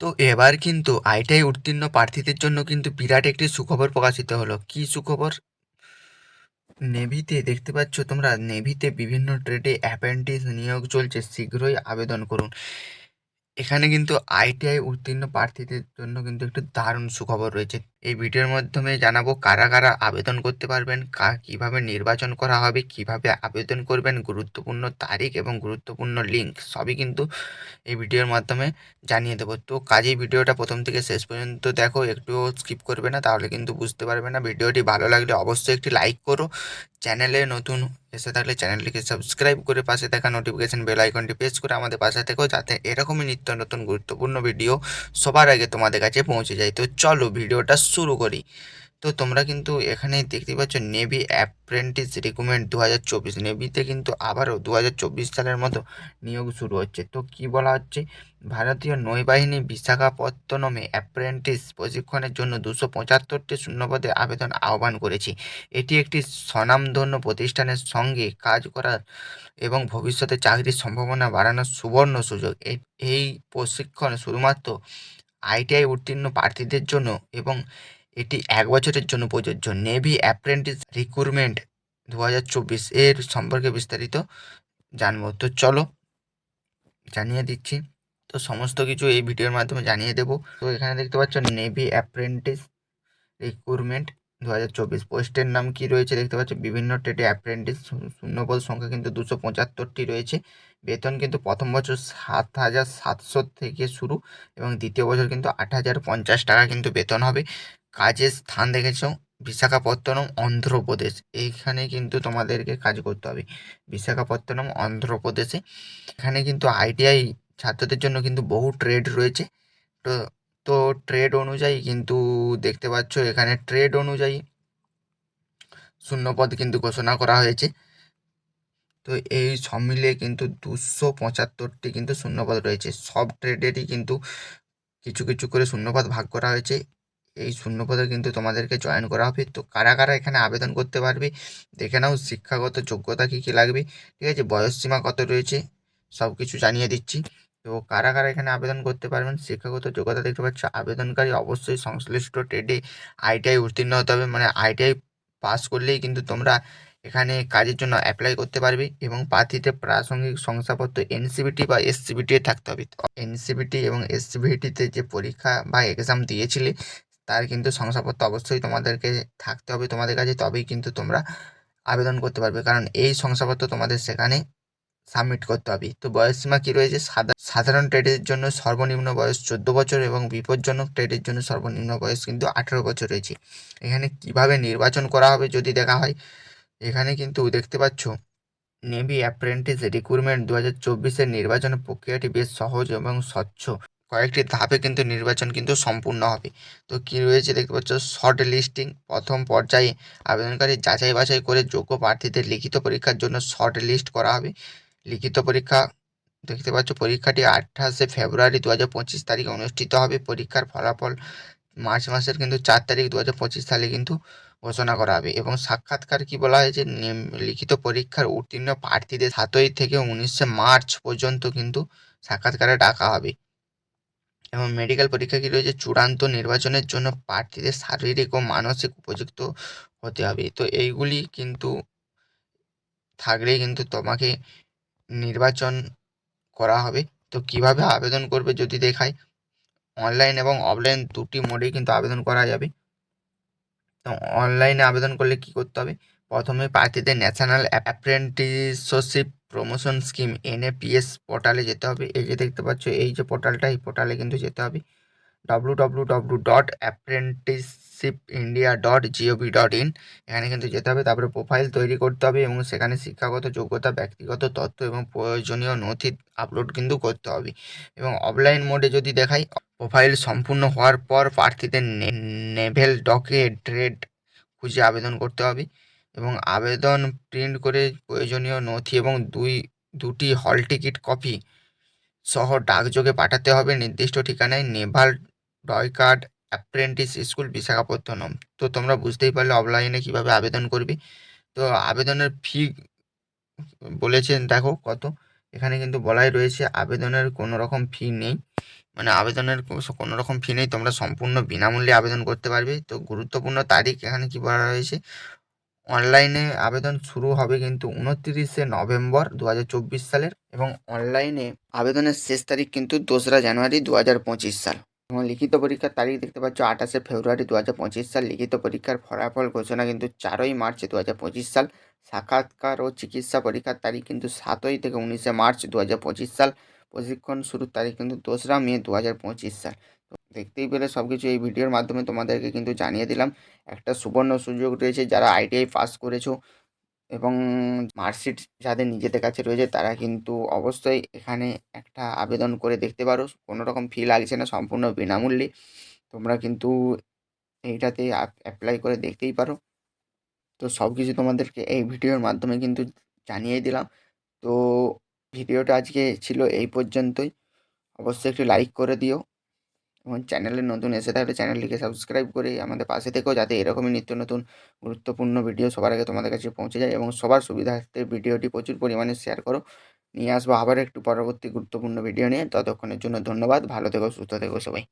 তো এবার কিন্তু আইটিআই উত্তীর্ণ প্রার্থীদের জন্য কিন্তু বিরাট একটি সুখবর প্রকাশিত হলো। কি সুখবর? নেভিতে দেখতে পাচ্ছ তোমরা, নেভিতে বিভিন্ন ট্রেডে অ্যাপেন্টিস নিয়োগ চলছে। শীঘ্রই আবেদন করুন। এখানে কিন্তু আইটিআই উত্তীর্ণ প্রার্থীদের জন্য কিন্তু একটু দারুণ সুখবর রয়েছে। এই ভিডিওর মাধ্যমে জানাব কারা কারা আবেদন করতে পারবেন, কা, কীভাবে নির্বাচন করা হবে, কীভাবে আবেদন করবেন, গুরুত্বপূর্ণ তারিখ এবং গুরুত্বপূর্ণ লিঙ্ক সবই কিন্তু এই ভিডিওর মাধ্যমে জানিয়ে দেবো। তো কাজেই ভিডিওটা প্রথম থেকে শেষ পর্যন্ত দেখো, একটুও স্কিপ করবে না, তাহলে কিন্তু বুঝতে পারবে না। ভিডিওটি ভালো লাগলে অবশ্যই একটি লাইক করো। চ্যানেলে নতুন এসে থাকলে চ্যানেলটিকে সাবস্ক্রাইব করে পাশে থাকা নোটিফিকেশান বেল আইকনটি প্রেস করে আমাদের পাশে থেকেও যাতে এরকমই নিত্য নতুন গুরুত্বপূর্ণ ভিডিও সবার আগে তোমাদের কাছে পৌঁছে যায়। তো চলো ভিডিওটা শুরু করি। তো তোমরা কিন্তু এখানে দেখতে পাচ্ছ নেভি অ্যাপ্রেন্টিস রিক্রুটমেন্ট দু হাজার চব্বিশ। নেভিতে কিন্তু আবারও দু হাজার চব্বিশ সালের মতো নিয়োগ শুরু হচ্ছে। তো কি বলা হচ্ছে? ভারতীয় নৌবাহিনী বিশাখাপত্তনমে অ্যাপ্রেন্টিস প্রশিক্ষণের জন্য দুশো পঁচাত্তরটি শূন্যপদে আবেদন আহ্বান করেছি। এটি একটি স্বনামধন্য প্রতিষ্ঠানের সঙ্গে কাজ করার এবং ভবিষ্যতে চাকরির সম্ভাবনা বাড়ানোর সুবর্ণ সুযোগ। এই- প্রশিক্ষণ শুধুমাত্র আইটিআই উত্তীর্ণ প্রার্থীদের জন্য এবং এটি এক বছরের জন্য প্রযোজ্য। নেভি অ্যাপ্রেন্টিস রিক্রুটমেন্ট দু হাজার চব্বিশ এর সম্পর্কে বিস্তারিত জানব। তো চলো জানিয়ে দিচ্ছি। তো সমস্ত কিছু এই ভিডিওর মাধ্যমে জানিয়ে দেবো। তো এখানে দেখতে পাচ্ছ নেভি অ্যাপ্রেন্টিস রিক্রুটমেন্ট দু হাজার চব্বিশ। পোস্টের নাম কি রয়েছে দেখতে পাচ্ছ? বিভিন্ন ট্রেডে অ্যাপ্রেন্টিস শূন্যপদ সংখ্যা কিন্তু দুশো পঁচাত্তরটি রয়েছে। বেতন কিন্তু প্রথম বছর সাত হাজার সাতশো থেকে শুরু এবং দ্বিতীয় বছর কিন্তু আট হাজার পঞ্চাশ টাকা কিন্তু বেতন হবে। কাজের স্থান দেখেছ? বিশাখাপত্তনম, অন্ধ্রপ্রদেশ। এইখানে কিন্তু তোমাদেরকে কাজ করতে হবে। বিশাখাপত্তনম, অন্ধ্রপ্রদেশে। এখানে কিন্তু আইটিআই ছাত্রদের জন্য কিন্তু বহু ট্রেড রয়েছে। তো তো ট্রেড অনুযায়ী কিন্তু দেখতে পাচ্ছ এখানে ট্রেড অনুযায়ী শূন্যপদ কিন্তু ঘোষণা করা হয়েছে। তো এই সব মিলিয়ে কিন্তু দুশো পঁচাত্তরটি কিন্তু শূন্যপদ রয়েছে। সব ট্রেডেরই কিন্তু কিছু কিছু করে শূন্যপদ ভাগ করা হয়েছে। এই শূন্যপদে কিন্তু তোমাদেরকে জয়েন করা হবে। তো কারা কারা এখানে আবেদন করতে পারবে, দেখে নাও শিক্ষাগত যোগ্যতা কী কী লাগবে। ঠিক আছে বয়স সীমা কত রয়েছে সব কিছু জানিয়ে দিচ্ছি। তো কারা কারা এখানে আবেদন করতে পারবেন? শিক্ষাগত যোগ্যতা দেখতে পাচ্ছ, আবেদনকারী অবশ্যই সংশ্লিষ্ট ট্রেডে আইটিআই উত্তীর্ণ হতে হবে। মানে আইটিআই পাস করলেই কিন্তু তোমরা এখানে কাজের জন্য অ্যাপ্লাই করতে পারবে এবং প্রার্থীতে প্রাসঙ্গিক শংসাপত্র এনসিবিটি বা এসসিবিটি থাকতে হবে। এনসিবিটি এবং এসসিবিটিতে যে পরীক্ষা বা এক্সাম দিয়েছিলে, তার কিন্তু শংসাপত্র অবশ্যই তোমাদেরকে থাকতে হবে, তোমাদের কাছে তবেই কিন্তু তোমরা আবেদন করতে পারবে। কারণ এই শংসাপত্র তোমাদের সেখানে সাবমিট করতে হবে। তো বয়স সীমা কী রয়েছে? সাধারণ ট্রেডের জন্য সর্বনিম্ন বয়স চোদ্দ বছর এবং বিপজ্জনক ট্রেডের জন্য সর্বনিম্ন বয়স কিন্তু আঠেরো বছর রয়েছে। এখানে কীভাবে নির্বাচন করা হবে যদি দেখা হয়? এখানে কিন্তু দেখতে পাচ্ছ নেভি অ্যাপ্রেন্টিস রিক্রুটমেন্ট দু হাজার চব্বিশের নির্বাচন প্রক্রিয়াটি বেশ সহজ এবং স্বচ্ছ। কয়েকটি ধাপে কিন্তু নির্বাচন কিন্তু সম্পূর্ণ হবে। তো কি রয়েছে দেখতে পাচ্ছ? শর্ট লিস্টিং প্রথম পর্যায়ে আবেদনকারী যাচাই বাছাই করে যোগ্য প্রার্থীদের লিখিত পরীক্ষার জন্য শর্ট লিস্ট করা হবে। লিখিত পরীক্ষা, দেখতে পাচ্ছ, পরীক্ষাটি আঠাশে ফেব্রুয়ারি দু হাজার পঁচিশ তারিখে অনুষ্ঠিত হবে। পরীক্ষার ফলাফল মার্চ মাসের কিন্তু চার তারিখ দু হাজার পঁচিশ সালে কিন্তু ঘোষণা করা হবে এবং সাক্ষাৎকার কি বলা হয়েছে? লিখিত পরীক্ষার উত্তীর্ণ প্রার্থীদের সাতই থেকে উনিশে মার্চ পর্যন্ত কিন্তু সাক্ষাৎকারে ডাকা হবে। এবং মেডিকেল পরীক্ষা কি রয়েছে? চূড়ান্ত নির্বাচনের জন্য প্রার্থীদের শারীরিক ও মানসিক উপযুক্ত হতে হবে। তো এইগুলি কিন্তু থাকলেই কিন্তু তোমাকে নির্বাচন করা হবে। তো কীভাবে আবেদন করবে যদি দেখায়? অনলাইন এবং অফলাইন দুটি মোডেই কিন্তু আবেদন করা যাবে। তো অনলাইনে আবেদন করলে কি করতে হবে? প্রথমে প্রার্থীদের national apprenticeship promotion scheme NAPS পোর্টালে যেতে হবে। এই যে দেখতে পাচ্ছ, এই যে পোর্টালটা এই পোর্টালে কিন্তু যেতে হবে। W W W dot apprenticeship India dot GOV dot in এখানে কিন্তু যেতে হবে, তারপরে প্রোফাইল তৈরি করতে হবে এবং সেখানে শিক্ষাগত যোগ্যতা, ব্যক্তিগত তথ্য এবং প্রয়োজনীয় নথি আপলোড কিন্তু করতে হবে। এবং অফলাইন মোডে যদি দেখাই প্রোফাইল সম্পূর্ণ হওয়ার পর প্রার্থীদের নেভেল ডকে ট্রেড খুঁজে আবেদন করতে হবে এবং আবেদন প্রিন্ট করে প্রয়োজনীয় নথি এবং দুই, দুটি হল টিকিট কপি সহ ডাকযোগে পাঠাতে হবে। নির্দিষ্ট ঠিকানায় naval dockyard apprentice school Visakhapatnam. তো তোমরা বুঝতেই পারলে অফলাইনে কীভাবে আবেদন করবে। তো আবেদনের ফি বলেছেন, দেখো কত। এখানে কিন্তু বলাই রয়েছে আবেদনের কোনো রকম ফি নেই। মানে আবেদনের কোনো রকম ফি নেই, তোমরা সম্পূর্ণ বিনামূল্যে আবেদন করতে পারবে। তো গুরুত্বপূর্ণ তারিখ এখানে কি বলা রয়েছে? অনলাইনে আবেদন শুরু হবে কিন্তু উনত্রিশে নভেম্বর দু হাজার চব্বিশ সালের এবং অনলাইনে আবেদনের শেষ তারিখ কিন্তু দোসরা জানুয়ারি দু হাজার পঁচিশ সাল। এবং লিখিত পরীক্ষার তারিখ দেখতে পাচ্ছ আঠাশে ফেব্রুয়ারি দু হাজার পঁচিশ সাল। লিখিত পরীক্ষার ফলাফল ঘোষণা কিন্তু চারই মার্চ দু হাজার পঁচিশ সাল। সাক্ষাৎকার ও চিকিৎসা পরীক্ষার তারিখ কিন্তু সাতই থেকে উনিশে মার্চ দু হাজার পঁচিশ সাল। প্রশিক্ষণ শুরুর তারিখ কিন্তু দোসরা মে দু হাজার পঁচিশ সাল। তো দেখতেই পেলে সব কিছু এই ভিডিওর মাধ্যমে তোমাদেরকে কিন্তু জানিয়ে দিলাম। একটা সুবর্ণ সুযোগ রয়েছে যারা আইটিআই পাস করেছ। এবং মার্কশিট যাদের নিজেদের কাছে রয়েছে, তারা কিন্তু অবশ্যই এখানে একটা আবেদন করে দেখতে পারো। কোনো রকম ফি লাগছে না, সম্পূর্ণ বিনামূল্যে। তোমরা কিন্তু এইটাতে অ্যাপ্লাই করে দেখতেই পারো। তো সব কিছু তোমাদেরকে এই ভিডিওর মাধ্যমে কিন্তু জানিয়ে দিলাম। তো ভিডিওটা আজকে ছিল এই পর্যন্তই। অবশ্যই একটু লাইক করে দিও। এবং চ্যানেলে নতুন এসে থাকলে চ্যানেলটিকে সাবস্ক্রাইব করে আমাদের পাশে থেকেও যাতে এরকমই নিত্য নতুন, গুরুত্বপূর্ণ ভিডিও সবার আগে তোমাদের কাছে পৌঁছে যায় এবং সবার সুবিধার্থে ভিডিওটি প্রচুর পরিমাণে শেয়ার করো। নিয়ে আসব আবার একটু পরবর্তী গুরুত্বপূর্ণ ভিডিও নিয়ে। ততক্ষণের জন্য ধন্যবাদ। ভালো থেকো, সুস্থ থেকো সবাই।